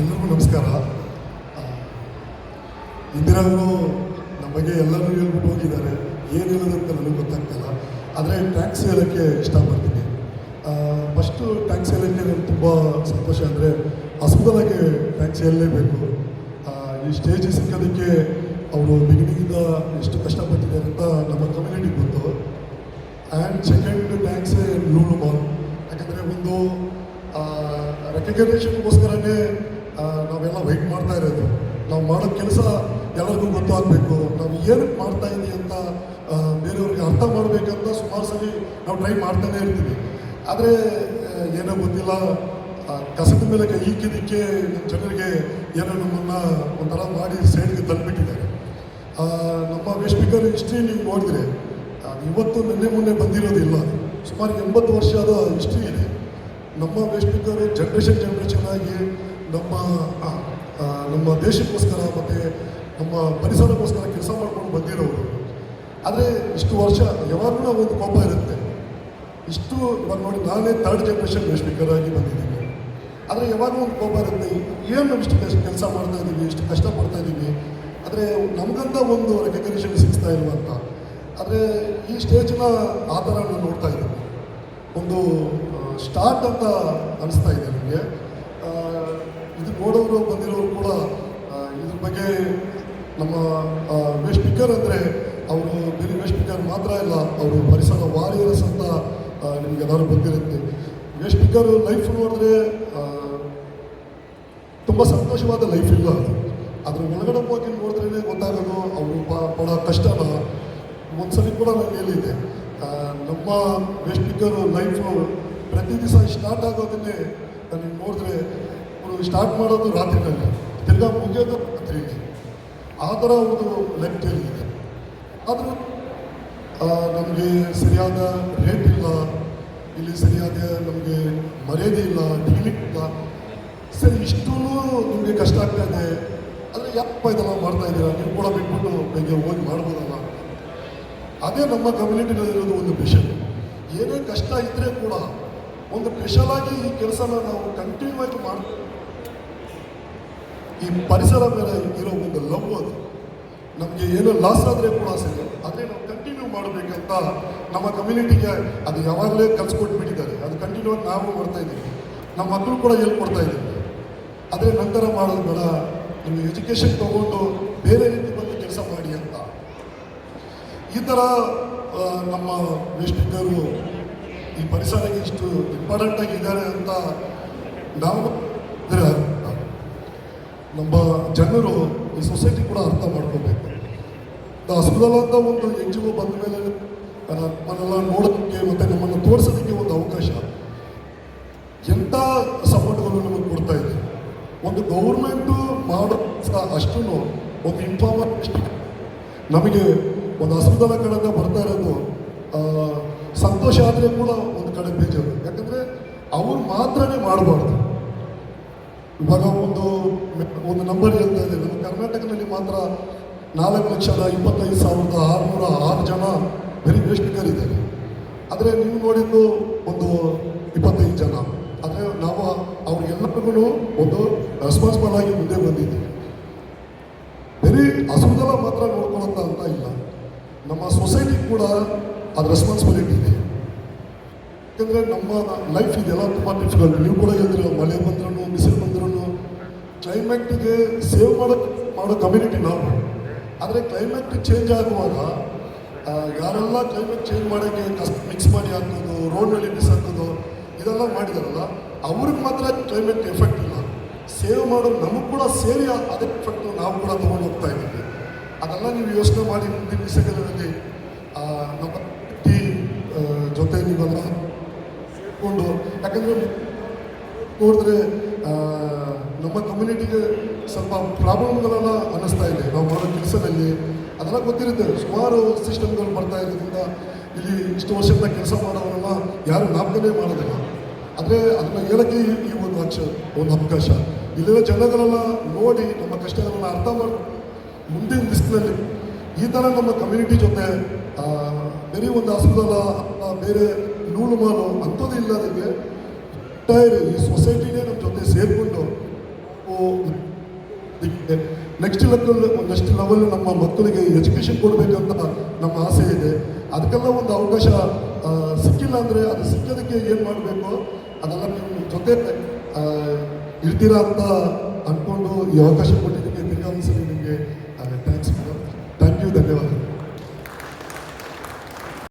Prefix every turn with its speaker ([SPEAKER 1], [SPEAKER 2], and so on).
[SPEAKER 1] ಎಲ್ಲರಿಗೂ ನಮಸ್ಕಾರ. ಇಂದಿರಾಗೂ ನಮಗೆ ಎಲ್ಲರೂ ಹೇಳ್ಬಿಟ್ಟು ಹೋಗಿದ್ದಾರೆ. ಏನು ಹೇಳೋದಂತ ನನಗೆ ಗೊತ್ತಾಗ್ತಿಲ್ಲ. ಆದರೆ ಟ್ಯಾಕ್ಸ್ ಹೇಳೋಕ್ಕೆ ಇಷ್ಟಪಡ್ತೀನಿ. ಫಸ್ಟು ಟ್ಯಾಂಕ್ಸ್ ಹೇಳೋಕ್ಕೆ ನನಗೆ ತುಂಬ ಸಂತೋಷ ಅಂದರೆ ಹಸ್ಪದಲಾಗೆ ಟ್ಯಾಕ್ಸ್ ಹೇಳಲೇಬೇಕು. ಈ ಸ್ಟೇಜ್ ಸಿಕ್ಕೋದಕ್ಕೆ ಅವರು ಬಿಗಿನಿಂದ ಎಷ್ಟು ಕಷ್ಟಪಟ್ಟಿದ್ದಾರೆ ಅಂತ ನಮ್ಮ ಕಮ್ಯುನಿಟಿಗೆ ಗೊತ್ತು. ಆ್ಯಂಡ್ ಸೆಕೆಂಡ್ ಟ್ಯಾಂಕ್ಸ್ ಲೂನು ಬಾಲ್ ಯಾಕಂದರೆ ಒಂದು ರೆಕಗ್ನೇಷನ್ಗೋಸ್ಕರನೇ ನಾವೆಲ್ಲ ವೆಯ್ಟ್ ಮಾಡ್ತಾ ಇರೋದು. ನಾವು ಮಾಡೋ ಕೆಲಸ ಎಲ್ಲರಿಗೂ ಗೊತ್ತಾಗಬೇಕು. ನಾವು ಏನಕ್ಕೆ ಮಾಡ್ತಾ ಇದ್ದೀವಿ ಅಂತ ಬೇರೆಯವ್ರಿಗೆ ಅರ್ಥ ಮಾಡಬೇಕಂತ ಸುಮಾರು ಸರಿ ನಾವು ಟ್ರೈ ಮಾಡ್ತಾನೆ ಇರ್ತೀವಿ. ಆದರೆ ಏನೋ ಗೊತ್ತಿಲ್ಲ. ಕಸದ ಮೇಲೆ ಕೈ ಜನರಿಗೆ ಏನೋ ನಮ್ಮನ್ನು ಒಂಥರ ಮಾಡಿ ಸೈಡ್ಗೆ ತಂದುಬಿಟ್ಟಿದ್ದಾರೆ ನಮ್ಮ ವೆಸ್ಟ್ ಸ್ಪೀಕರ್ ಹಿಸ್ಟ್ರಿ ನೀವು ನೋಡಿದ್ರೆ ಇವತ್ತು ನಿನ್ನೆ ಮೊನ್ನೆ ಬಂದಿರೋದಿಲ್ಲ ಸುಮಾರು ಎಂಬತ್ತು ವರ್ಷದ ಹಿಸ್ಟ್ರಿ ಇದೆ. ನಮ್ಮ ವೆಸ್ಟ್ ಸ್ಪೀಕರ್ ಜನ್ರೇಷನ್ ಜನ್ರೇಷನ್ ಆಗಿ ನಮ್ಮ ನಮ್ಮ ದೇಶಕ್ಕೋಸ್ಕರ ಮತ್ತು ನಮ್ಮ ಪರಿಸರಕ್ಕೋಸ್ಕರ ಕೆಲಸ ಮಾಡ್ಕೊಂಡು ಬಂದಿರೋರು. ಆದರೆ ಇಷ್ಟು ವರ್ಷ ಯಾವಾಗಲೂ ಒಂದು ಕೋಪ ಇರುತ್ತೆ. ಇಷ್ಟು ಇವಾಗ ನೋಡಿ ನಾನೇ ಥರ್ಡ್ ಜನ್ರೇಷನ್ ವೆಸ್ಟ್ ಸ್ಪೀಕರ್ ಆಗಿ ಬಂದಿದ್ದೀನಿ. ಆದರೆ ಯಾವಾಗಲೂ ಒಂದು ಕೋಪ ಇರುತ್ತೆ, ಏನು ಇಷ್ಟು ಕೆಲಸ ಮಾಡ್ತಾ ಇದ್ದೀವಿ ಇಷ್ಟು ಕಷ್ಟಪಡ್ತಾ ಇದ್ದೀವಿ ಆದರೆ ನಮಗಂತ ಒಂದು ರೆಕಗ್ನೇಷನ್ ಸಿಗ್ತಾ ಇಲ್ವ ಅಂತ. ಆದರೆ ಈ ಸ್ಟೇಜ್ನ ಆ ಥರ ನಾನು ನೋಡ್ತಾ ಇದ್ದೀನಿ. ಒಂದು ಸ್ಟಾರ್ಟ್ ಅಂತ ಅನಿಸ್ತಾ ಇದೆ ನನಗೆ ನೋಡೋರು ಬಂದಿರೋರು ಕೂಡ ಇದ್ರ ಬಗ್ಗೆ ನಮ್ಮ ವೆಸ್ಟ್ ಸ್ಪೀಕರ್ ಅಂದರೆ ಅವರು ಬೇರೆ ವೆಸ್ಟ್ ಸ್ಪೀಕರ್ ಮಾತ್ರ ಇಲ್ಲ, ಅವರು ಪರಿಸರ ವಾರಿಯರ್ಸ್ ಅಂತ ನಿಮ್ಗೆ ಎಲ್ಲರೂ ಗೊತ್ತಿರುತ್ತೆ. ವೆಸ್ಟ್ ಸ್ಪೀಕರ್ ಲೈಫ್ ನೋಡಿದ್ರೆ ತುಂಬ ಸಂತೋಷವಾದ ಲೈಫ್ ಇಲ್ಲ ಅದು? ಅದ್ರ ಒಳಗಡೆ ಹೋಗಿ ನೋಡಿದ್ರೇ ಗೊತ್ತಾಗೋದು ಅವರು ಕಷ್ಟ ಕಷ್ಟನ ಒಂದ್ಸಲಿ ಕೂಡ ನಾನು ಹೇಳಿದ್ದೆ. ನಮ್ಮ ವೆಸ್ಟ್ ಸ್ಪೀಕರ್ ಲೈಫು ಪ್ರತಿ ದಿವಸ ಸ್ಟಾರ್ಟ್ ಆಗೋದನ್ನೇ ನನಗೆ ನೋಡಿದ್ರೆ ಸ್ಟಾರ್ಟ್ ಮಾಡೋದು ರಾತ್ರಿನಲ್ಲಿ ತಿರ್ಗಾ ಮುಗಿಯೋದು ರಾತ್ರಿಯಲ್ಲಿ ಆ ಥರ ಒಂದು ಇದೆ ಆದರೂ ನಮಗೆ ಸರಿಯಾದ ರೇಟ್ ಇಲ್ಲ. ಇಲ್ಲಿ ಸರಿಯಾದ ನಮಗೆ ಮರ್ಯಾದೆ ಇಲ್ಲ ಡಿಗ್ನಿಟಿ ಇಲ್ಲ. ಸರಿ ಇಷ್ಟೂ ನಿಮಗೆ ಕಷ್ಟ ಆಗ್ತಾ ಇದೆ. ಆದರೆ ಯಾಕಪ್ಪ ಇದೆಲ್ಲ ಮಾಡ್ತಾ ಇದ್ದೀರಾ? ನೀವು ಕೂಡ ಬಿಟ್ಬಿಟ್ಟು ಬೆಳಗ್ಗೆ ಹೋಗಿ ಮಾಡ್ಬೋದಲ್ಲ? ಅದೇ ನಮ್ಮ ಕಮ್ಯುನಿಟಿನಲ್ಲಿರೋದು ಒಂದು ಸ್ಪೆಷಲ್ ಏನೇ ಕಷ್ಟ ಇದ್ದರೆ ಕೂಡ ಒಂದು ಸ್ಪೆಷಲಾಗಿ ಈ ಕೆಲಸನ ನಾವು ಕಂಟಿನ್ಯೂ ಆಗಿ ಮಾಡ್ ಈ ಪರಿಸರ ಮೇಲೆ ಇರೋ ಒಂದು ಲವ್ ಅದು. ನಮಗೆ ಏನೋ ಲಾಸ್ ಆದರೆ ಕೂಡ ಸರಿ ಅದೇ ನಾವು ಕಂಟಿನ್ಯೂ ಮಾಡಬೇಕಂತ ನಮ್ಮ ಕಮ್ಯುನಿಟಿಗೆ ಅದು ಯಾವಾಗಲೇ ಕಲಿಸ್ಕೊಟ್ಬಿಟ್ಟಿದ್ದಾರೆ. ಅದು ಕಂಟಿನ್ಯೂ ಆಗಿ ನಾವು ಮಾಡ್ತಾ ಇದ್ದೀವಿ. ನಮ್ಮ ಮಕ್ಕಳು ಕೂಡ ಹೇಳ್ಕೊಡ್ತಾ ಇದ್ದೀವಿ ಅದೇ ನಂತರ ಮಾಡೋದು ಬೇಡ. ನಿಮಗೆ ಎಜುಕೇಷನ್ ತಗೊಂಡು ಬೇರೆ ರೀತಿ ಬಂದು ಕೆಲಸ ಮಾಡಿ ಅಂತ. ಈ ಥರ ನಮ್ಮ ವೇಷ್ಟಿದ್ದರು ಈ ಪರಿಸರಕ್ಕೆ ಇಷ್ಟು ಇಂಪಾರ್ಟೆಂಟಾಗಿದ್ದಾರೆ ಅಂತ ನಾವು ನಮ್ಮ ಜನರು ಈ ಸೊಸೈಟಿ ಕೂಡ ಅರ್ಥ ಮಾಡ್ಕೋಬೇಕು. ಹಸ್ಪಿಟಲ್ ಅಂತ ಒಂದು ಎನ್ ಜಿ ಒ ಬಂದ ಮೇಲೆ ಆ, ನಮ್ಮನ್ನೆಲ್ಲ ನೋಡೋದಕ್ಕೆ ಮತ್ತು ನಮ್ಮನ್ನು ತೋರಿಸೋದಕ್ಕೆ ಒಂದು ಅವಕಾಶ. ಎಂಥ ಸಪೋರ್ಟ್ಗಳು ನಮಗೆ ಕೊಡ್ತಾ ಇದೆ ಒಂದು ಗೌರ್ಮೆಂಟು ಮಾಡೋ ಅಷ್ಟು ಒಂದು ಇನ್ಫಾರ್ಮೇಷನ್ ನಮಗೆ ಒಂದು ಹಸ್ಪಿಟಲ್ ಕಡೆಯಿಂದ ಬರ್ತಾ ಇರೋದು ಸಂತೋಷ ಆದರೆ ಕೂಡ ಒಂದು ಕಡೆ ಬೇಜಾರು. ಯಾಕಂದರೆ ಅವ್ರು ಮಾತ್ರನೇ ಮಾಡಬಾರ್ದು. ಇವಾಗ ಒಂದು ಒಂದು ನಂಬರ್ ಹೇಳ್ತಾ ಇದೆ ನಮ್ಮ ಕರ್ನಾಟಕದಲ್ಲಿ ಮಾತ್ರ ನಾಲ್ಕು ಲಕ್ಷದ ಇಪ್ಪತ್ತೈದು ಸಾವಿರದ ಆರುನೂರ ಆರು ಜನ ವೆರಿ ವೇಸ್ಟಿಕರ್ ಇದ್ದಾರೆ. ಆದರೆ ನೀವು ನೋಡಿದ್ದು ಒಂದು ಇಪ್ಪತ್ತೈದು ಜನ. ಆದರೆ ನಾವು ಅವ್ರಿಗೆಲ್ಲರಿಗೂ ಒಂದು ರೆಸ್ಪಾನ್ಸಿಬಲ್ ಆಗಿ ಮುಂದೆ ಬಂದಿದ್ದೀವಿ. ಬರೀ ಹಸುದಲ್ಲ ಮಾತ್ರ ನೋಡ್ಕೊಳ್ಳೋಂಥ ಅಂತ ಇಲ್ಲ. ನಮ್ಮ ಸೊಸೈಟಿ ಕೂಡ ಅದು ರೆಸ್ಪಾನ್ಸಿಬಿಲಿಟಿ ಇದೆ. ಯಾಕಂದರೆ ನಮ್ಮ ಲೈಫ್ ಇದೆಲ್ಲ ತುಂಬ ಡಿಫಿಕಲ್ಟ್ ನೀವು ಕೂಡ ಹೇಳಿದ್ರೆ ಮಳೆ ಬಂದ್ರೂ, ಬಿಸಿಲು ಕ್ಲೈಮೇಟ್ಗೆ ಸೇವ್ ಮಾಡೋ ಮಾಡೋ ಕಮ್ಯುನಿಟಿ ನಾವು. ಆದರೆ ಕ್ಲೈಮೇಟ್ ಚೇಂಜ್ ಆಗುವಾಗ ಯಾರೆಲ್ಲ ಕ್ಲೈಮೇಟ್ ಚೇಂಜ್ ಮಾಡೋಕ್ಕೆ ಕಷ್ಟ ಮಿಕ್ಸ್ ಮಾಡಿ ಹಾಕೋದು ರೋಡ್ನಲ್ಲಿ ಬಿಸಾಕೋದು ಇದೆಲ್ಲ ಮಾಡಿದಾರಲ್ಲ ಅವ್ರಿಗೆ ಮಾತ್ರ ಕ್ಲೈಮೇಟ್ ಎಫೆಕ್ಟ್ ಇಲ್ಲ. ಸೇವ್ ಮಾಡೋದು ನಮಗೆ ಕೂಡ ಸೇರಿ ಅದಕ್ಕೆ ಎಫೆಕ್ಟು ನಾವು ಕೂಡ ತೊಗೊಂಡು ಹೋಗ್ತಾ ಇದ್ದೀವಿ. ಅದೆಲ್ಲ ನೀವು ಯೋಚನೆ ಮಾಡಿ ಮುಂದಿನ ದಿವಸಗಳಲ್ಲಿ ನಮ್ಮ ಆ, ಜೊತೆ ನೀವೆಲ್ಲ ಸೇರಿಕೊಂಡು ಯಾಕಂದರೆ ನೋಡಿದ್ರೆ ನಮ್ಮ ಕಮ್ಯುನಿಟಿಗೆ ಸ್ವಲ್ಪ ಪ್ರಾಬ್ಲಮ್ಗಳೆಲ್ಲ ಅನ್ನಿಸ್ತಾ ಇದೆ. ನಾವು ಮಾಡೋ ಕೆಲಸದಲ್ಲಿ. ಅದೆಲ್ಲ ಗೊತ್ತಿರುತ್ತೆ. ಸುಮಾರು ಸಿಸ್ಟಮ್ಗಳು ಬರ್ತಾ ಇರೋದ್ರಿಂದ ಇಲ್ಲಿ ಇಷ್ಟು ವರ್ಷದಿಂದ ಕೆಲಸ ಮಾಡೋರನ್ನ ಯಾರು ನಾಮಕನೇ ಮಾಡೋದಿಲ್ಲ. ಆದರೆ ಅದನ್ನ ಹೇಳೋಕ್ಕೆ ಈ- ಒಂದು ಅಕ್ಷ ಒಂದು ಅವಕಾಶ. ಇಲ್ಲಿರೋ ಜನಗಳೆಲ್ಲ ನೋಡಿ ನಮ್ಮ ಕಷ್ಟಗಳನ್ನ ಅರ್ಥ ಮಾಡಿ, ಮುಂದಿನ ದಿಸ್ಕಿನಲ್ಲಿ ಈ ಥರ ನಮ್ಮ ಕಮ್ಯುನಿಟಿ ಜೊತೆ ಬೇರೆ ಒಂದು ಹಾಸ್ಪಿಟಲ್ ಅಥವಾ ಬೇರೆ ನೂಲು ಮಾಲು ಅಂಥದ್ದು ಇಲ್ಲದಕ್ಕೆ ಟೈರ್ ಈ ಸೊಸೈಟಿನೇ ನಮ್ಮ ಜೊತೆ ಸೇರಿಕೊಂಡು ನೆಕ್ಸ್ಟ್ ಲೆವೆಲ್ ನೆಕ್ಸ್ಟ್ ಲೆವೆಲ್ ನಮ್ಮ ಮಕ್ಕಳಿಗೆ ಎಜುಕೇಶನ್ ಕೊಡಬೇಕಂತ ನಮ್ಮ ಆಸೆ ಇದೆ. ಅದಕ್ಕೆಲ್ಲ ಒಂದು ಅವಕಾಶ ಸಿಕ್ಕಿಲ್ಲ ಅಂದರೆ ಅದು ಸಿಕ್ಕೋದಕ್ಕೆ ಏನು ಮಾಡಬೇಕು? ಅದೆಲ್ಲ ನಿಮ್ಮ ಜೊತೆ ಇರ್ತೀರಾ ಅಂತ ಅಂದ್ಕೊಂಡು ಈ ಅವಕಾಶ ಕೊಟ್ಟಿದ್ದೀವಿ.